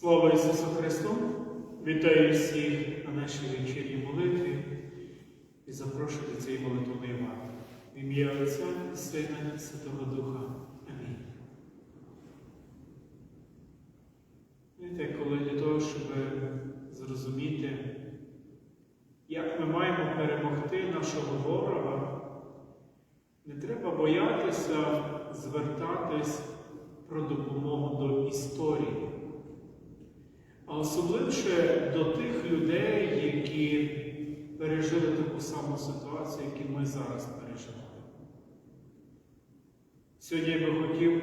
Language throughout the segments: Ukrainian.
Слава Ісусу Христу! Вітаю всіх на нашій вечірній молитві і запрошую до цієї молитвної варти. В ім'я Отця і Сина і Святого Духа. Амінь. Знаєте, коли для того, щоб зрозуміти, як ми маємо перемогти нашого ворога, не треба боятися звертатись про допомогу до історії. А особливше до тих людей, які пережили таку саму ситуацію, яку ми зараз переживаємо. Сьогодні я би хотів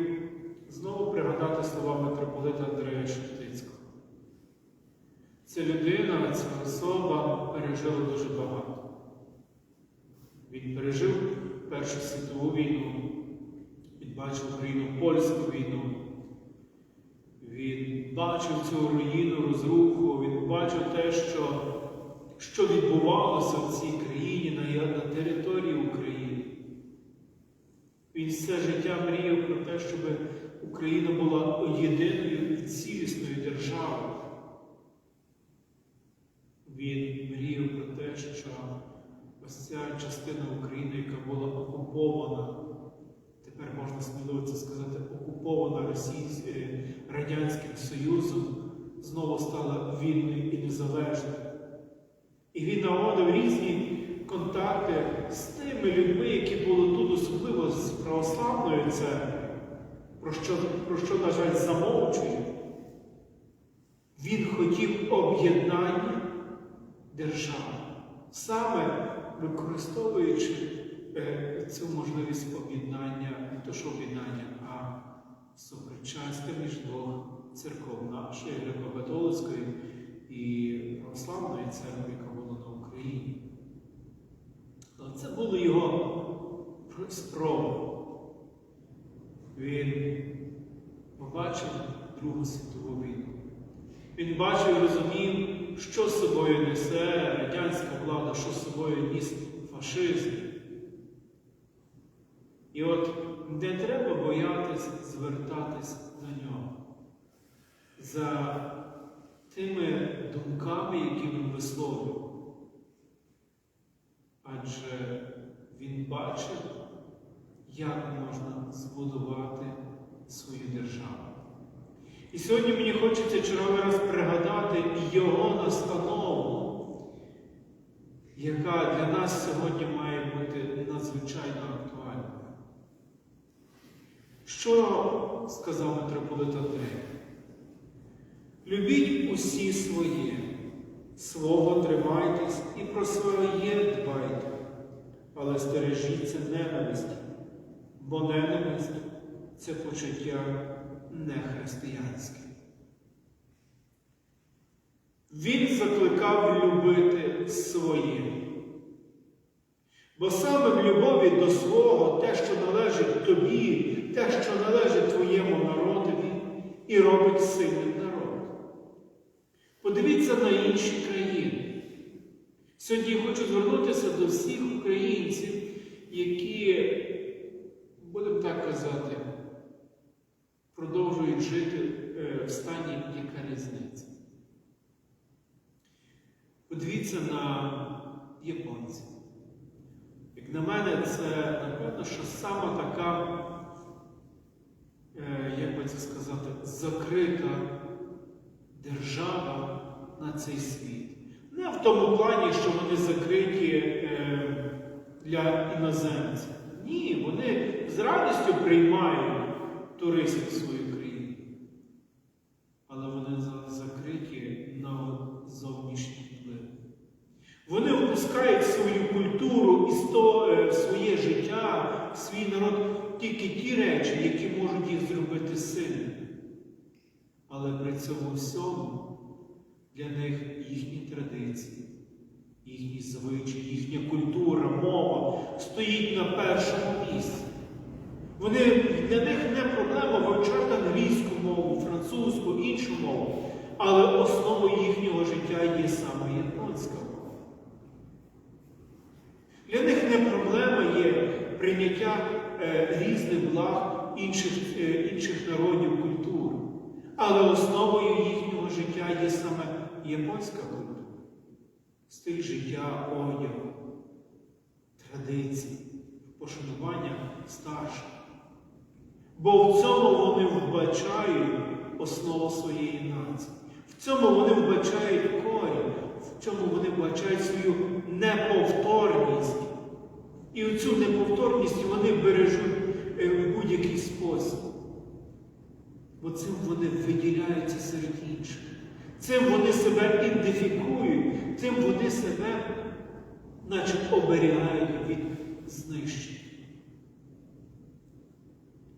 знову пригадати слова митрополита Андрея Шептицького. Ця людина, ця особа пережила дуже багато. Він пережив Першу світову війну, він бачив Україну польську війну. Він бачив цю руїну, розруху, він бачив те, що, що відбувалося в цій країні на, на території України. Він все життя мріяв про те, щоб Україна була єдиною і цілісною державою. Він мріяв про те, що ось ця частина України, яка була окупована, тепер можна сміливо це сказати, окупована Російською Радянським Союзом, знову стала вільною і незалежною. І він наводив різні контакти з тими людьми, які були тут, особливо з православною церквою, про що, про що, на жаль, замовчує. Він хотів об'єднання держави, саме використовуючи е, цю можливість об'єднання, не то що об'єднання, а сопричастя між двох церков нашої греко-католицької і православної церкви, яка була на Україні. Це були його спроби. Він побачив Другу світову війну. Він бачив і розумів, що з собою несе радянська влада, що з собою ніс фашизм. І от не треба боятися звертатись до нього за тими думками, які він висловлював. Адже він бачив, як можна збудувати свою державу. І сьогодні мені хочеться черговий раз пригадати його настанову, яка для нас сьогодні має бути надзвичайно. Що сказав митрополит Андрей? Любіть усі своє, свого тримайтесь і про своє дбайте, але стережіться ненависті, бо ненависть це почуття нехристиянське. Він закликав любити своє. Бо саме в любові до свого, те, що належить тобі, те, що належить твоєму народові, і робить сильним народ. Подивіться на інші країни. Сьогодні я хочу звернутися до всіх українців, які, будемо так казати, продовжують жити е, в стані яка різниця. Подивіться на японців. Як на мене, це, напевно, що сама така, як би це сказати, закрита держава на цей світ. Не в тому плані, що вони закриті е, для іноземців. Ні, вони з радістю приймають туристів свою країну. Але вони закриті на зовнішній вплив. Вони впускають свою культуру і своє життя, свій народ тільки ті речі, які можуть їх зробити сильними. Але при цьому всьому для них їхні традиції, їхні звичаї, їхня культура, мова стоїть на першому місці. Вони, Для них не проблема вивчати англійську мову, французьку, іншу мову, але основою їхнього життя є саме японська мова. Для них не проблема є прийняття різних благ інших, е, інших народів культур. Але основою їхнього життя є саме японська культура, стиль життя, одягу, традиції, пошанування старших. Бо в цьому вони вбачають основу своєї нації. В цьому вони вбачають корінь, в цьому вони вбачають свою неповторність. І цю неповторність вони бережуть е, в будь-який спосіб. Бо цим вони виділяються серед інших. Цим вони себе ідентифікують, цим вони себе, наче оберігають від знищення.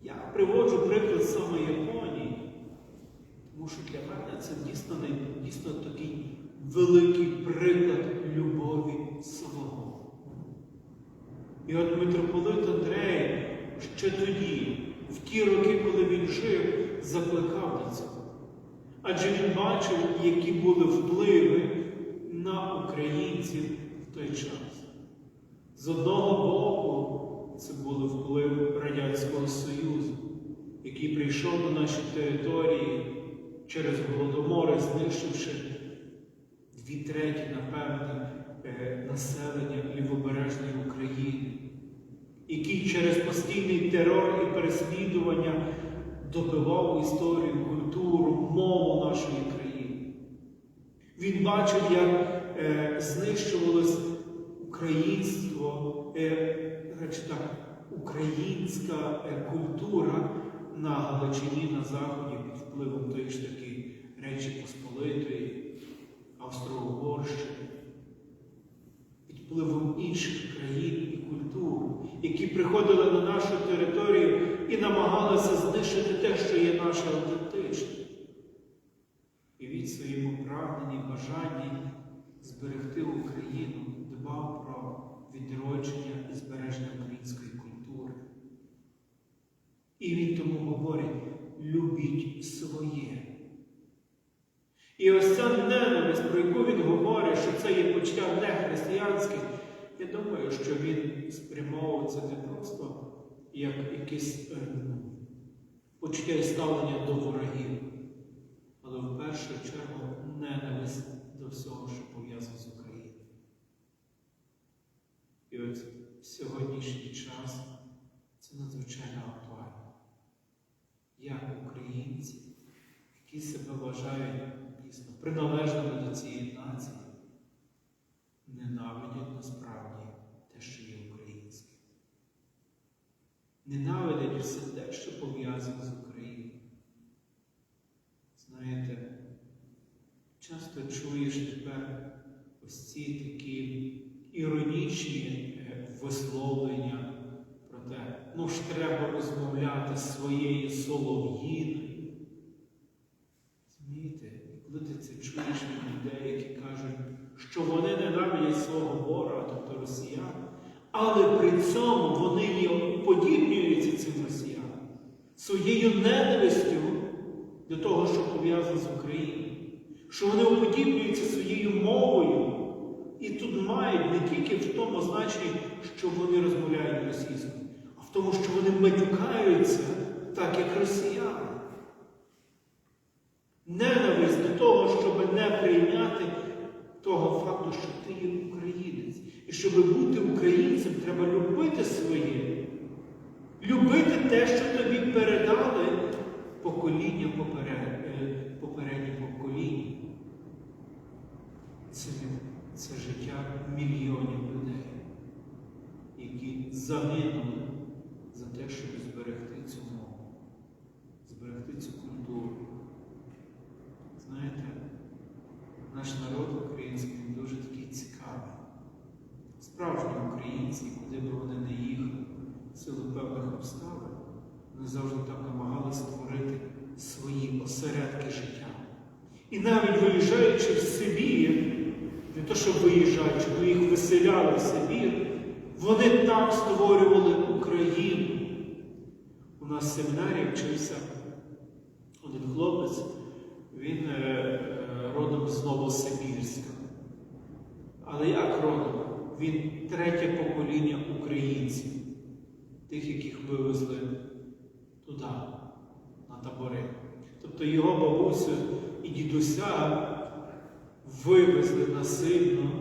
Я приводжу приклад саме Японії, тому що для мене це дійсно, дійсно такий великий приклад любові самого. І от митрополит Андрей ще тоді, в ті роки, коли він жив, закликав до цього. Адже він бачив, які були впливи на українців в той час. З одного боку, це були вплив Радянського Союзу, який прийшов на наші території через Голодомори, знищивши дві треті, напевне, е, населення лівобережної України, який через постійний терор і переслідування добивав історію, культуру, мову нашої країни. Він бачив, як е, знищувалось українство, е, так, українська е, культура на Галичині, на Заході під впливом тої ж таки Речі Посполитої, Австро-Угорщини, під впливом інших країн і культур, які приходили на нашу територію і намагалися знищити те, що є наше автентичне. І він в своєму прагненні, бажанні зберегти Україну дбав про відродження і збереження української культури. І він тому говорить: любіть своє. І ось ця ненависть, про яку він говорить, що це є почуття нехристиянське, я думаю, що він спрямовував це не просто як якесь е, почуття ставлення до ворогів, але в першу чергу ненависть до всього, що пов'язано з Україною. І от сьогоднішній час це надзвичайно актуально. Як українці, які себе вважають дійсно приналежними до цієї нації, ненавидять насправді те, що є українське. Ненавидять все те, що пов'язане з Україною. Знаєте, часто чуєш тепер ось ці такі іронічні е, висловлення про те, ну ж треба розмовляти своєю солов'їною. Розумієте, коли ти це чуєш від людей, які кажуть, що вони ненавидять свого ворога, тобто росіян, але при цьому вони є подібнюються цим росіянам своєю ненавистю до того, що пов'язано з Україною, що вони уподібнюються своєю мовою. І тут мають не тільки в тому значенні, що вони розмовляють російською, а в тому, що вони матюкаються так, як росіяни. Ненависть до того, щоб не прийняти того факту, що ти є українець. І щоб бути українцем, треба любити своє, любити те, що тобі передали покоління е, попередні покоління. Це, це життя мільйонів людей, які загинули за те, щоб зберегти цю мову, зберегти цю культуру. Знаєте, наш народ український дуже такий цікавий. Справжні українці, куди б вони не їхали, в силу певних обставин, вони завжди так намагалися створити свої осередки життя. І навіть виїжджаючи в Сибір, не то, що виїжджаючи, бо їх виселяли в Сибір, вони там створювали Україну. У нас в семінарі вчився один хлопець, він е, е, родом з Новосибірська. Але як родом? Він третє покоління українців, тих, яких вивезли туди, на табори. Тобто його дідуся вивезли насильно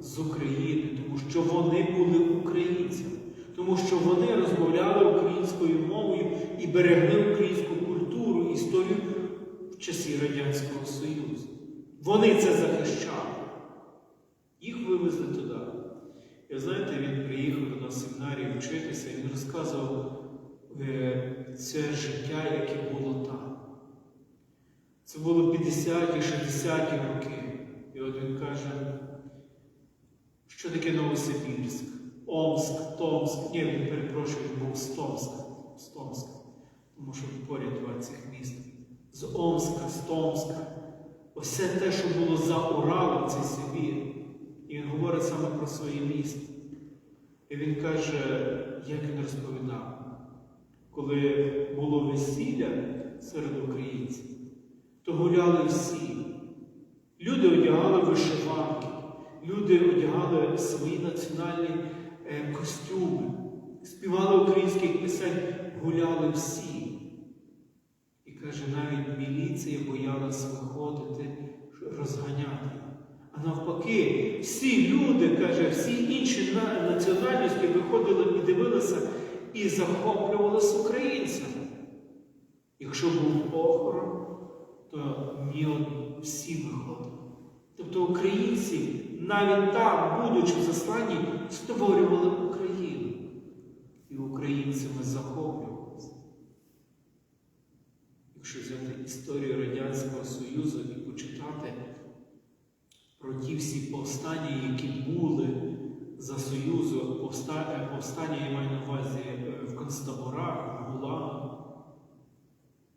з України, тому що вони були українцями, тому що вони розмовляли українською мовою і берегли українську культуру, історію в часі Радянського Союзу. Вони це захищали. Їх вивезли туди. І знаєте, він приїхав до нас в вчитися, і він розказував е, це життя, яке було там. Це було 50-ті, 60-ті роки. Каже, що таке Новосибірськ, Омск, Томск. Ні, він перепрошую, він був з Томска. З Томска. Тому що поряд два цих міст. З Омска, з Томска. Ось це те, що було за Уралом, цей Сибір. І він говорить саме про своє місто. І він каже, як він розповідав, коли було весілля серед українців, то гуляли всі. Одягали вишиванки, люди одягали свої національні е, костюми, співали українських пісень, гуляли всі. І каже, навіть міліція боялась виходити, розганяти. А навпаки, всі люди, каже, всі інші національності виходили і дивилися і захоплювалися українцями. Якщо був похорон, то ні всі виходили. Тобто українці навіть там, будучи в засланні, створювали Україну. І українцями захоплювалися. Якщо взяти історію Радянського Союзу і почитати про ті всі повстання, які були за Союзу, повста- е, повстання я маю на увазі е, в концтаборах, в Гулагах,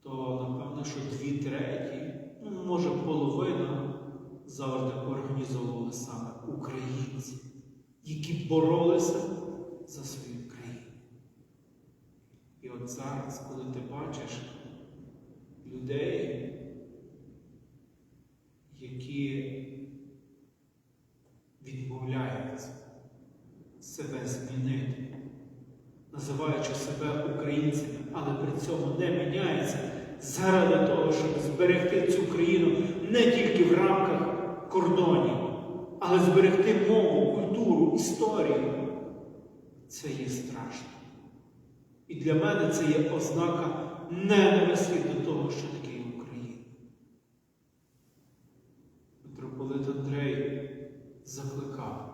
то напевно, що дві треті, ну, може половина завжди організовували саме українці, які боролися за свою країну. І от зараз, коли ти бачиш людей, які відмовляються себе змінити, називаючи себе українцями, але при цьому не міняються заради того, щоб зберегти цю країну не тільки в рамках кордонів, але зберегти мову, культуру, історію. Це є страшно. І для мене це є ознака ненависті до того, що таке Україна. Митрополит Андрей закликав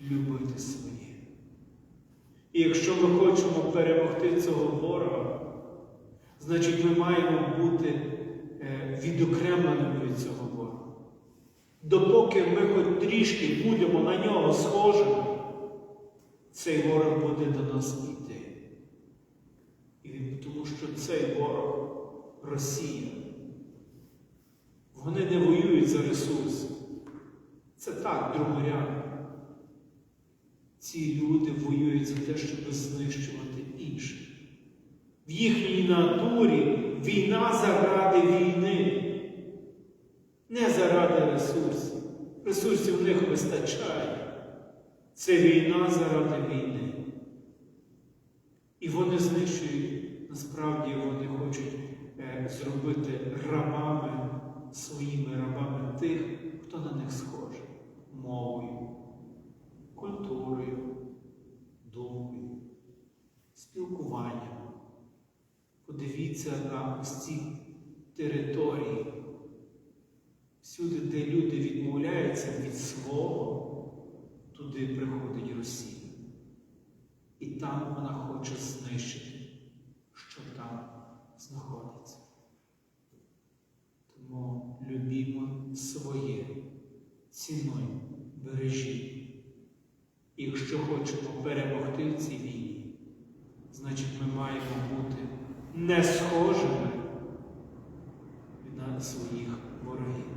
любити своє. І якщо ми хочемо перемогти цього ворога, значить ми маємо бути е, відокремленими від цього. Допоки ми хоч трішки будемо на нього схожими, цей ворог буде до нас йти. І тому що цей ворог Росія. Вони не воюють за ресурси. Це так, другорядно. Ці люди воюють за те, щоб знищувати інших. В їхній натурі війна заради війни, не заради ресурсів. Ресурсів в них вистачає. Це війна заради війни. І вони знищують, насправді вони хочуть е, зробити рабами, своїми рабами тих, хто на них схожий мовою, культурою, думкою, спілкуванням. Подивіться на ось ці території, всюди, де люди відмовляються від свого, туди приходить Росія. І там вона хоче знищити, що там знаходиться. Тому любімо своє, цінуємо, бережіть. І якщо хочемо перемогти в цій війні, значить ми маємо бути не схожими на своїх ворогів,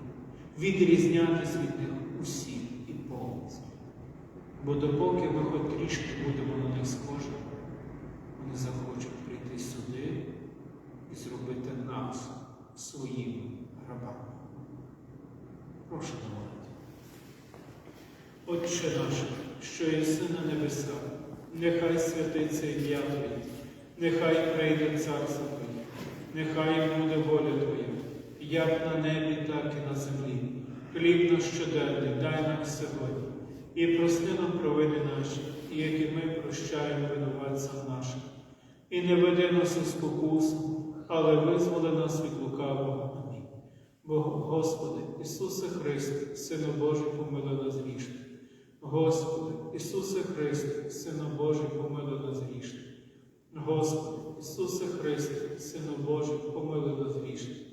відрізнятися від них усіх і повністю. Бо допоки ми хоч трішки будемо на них схожі, вони захочуть прийти сюди і зробити нас своїми рабами. Прошу молити. Отче наш, що єси на небесах, нехай святиться ім'я Твоє, нехай прийде царство Твоє, нехай буде воля Твоя, як на небі, так і на землі. Хліб наш щоденний дай нам сьогодні, і прости нам провини наші, і як і ми прощаємо винуватцям нашим. І не веди нас у спокусу, але визволи нас від лукавого. Амінь. Бо, Господи, Ісусе Христе, Сину Божий, помилуй нас грішних. Господи, Ісусе Христе, Сину Божий, помилуй нас грішних. Господи, Ісусе Христе, Сину Божий, помилуй нас грішних.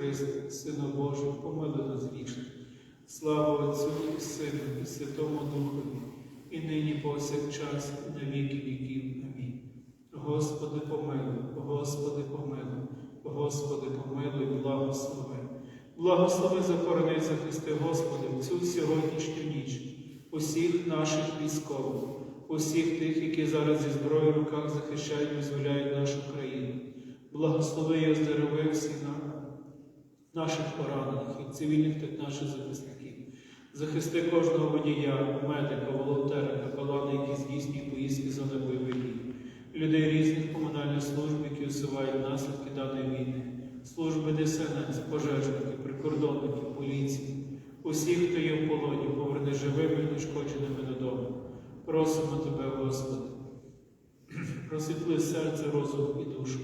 Христе, Сину Божий, помилуй нас грішних. Слава Отцю і Сину, і Святому Духові, і нині повсякчас, і на віки віків. Амінь. Господи, помилуй, Господи, помилуй, Господи, помилуй, благослови. Благослови захорони, захисти, Господи, в цю сьогоднішню ніч, усіх наших військових, усіх тих, які зараз зі зброєю в руках захищають і визволяють нашу країну. Благослови і оздорови всіх на- наших поранених, і цивільних, так наших захисників. Захисти кожного водія, медика, волонтера, капелана, які здійснюють поїздки зони бойових дій, людей різних комунальних служб, які усувають наслідки даної війни, служби ДСНС, пожежники, прикордонники, поліції, усіх, хто є в полоні, поверни живими і нешкодженими додому. Просимо Тебе, Господи, просвітли серце, розум і душу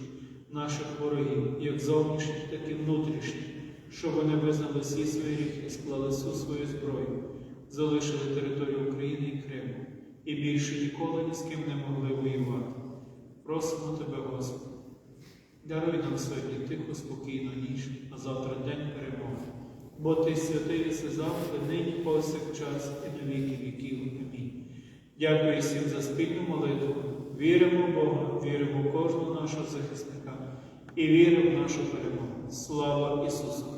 наших ворогів, як зовнішніх, так і внутрішніх, щоб вони визнали всі свої гріхи, склали всю свою зброю, залишили територію України і Криму і більше ніколи ні з ким не могли воювати. Просимо Тебе, Господи, даруй нам сьогодні тиху, спокійну ніч, а завтра день перемоги. Бо Ти святий і все завжди, нині повсякчас і на віки віків. Амінь. Дякую всім за спільну молитву. Віримо в Бога, віримо в кожного нашого захисника і віримо в нашу перемогу. Слава Ісусу!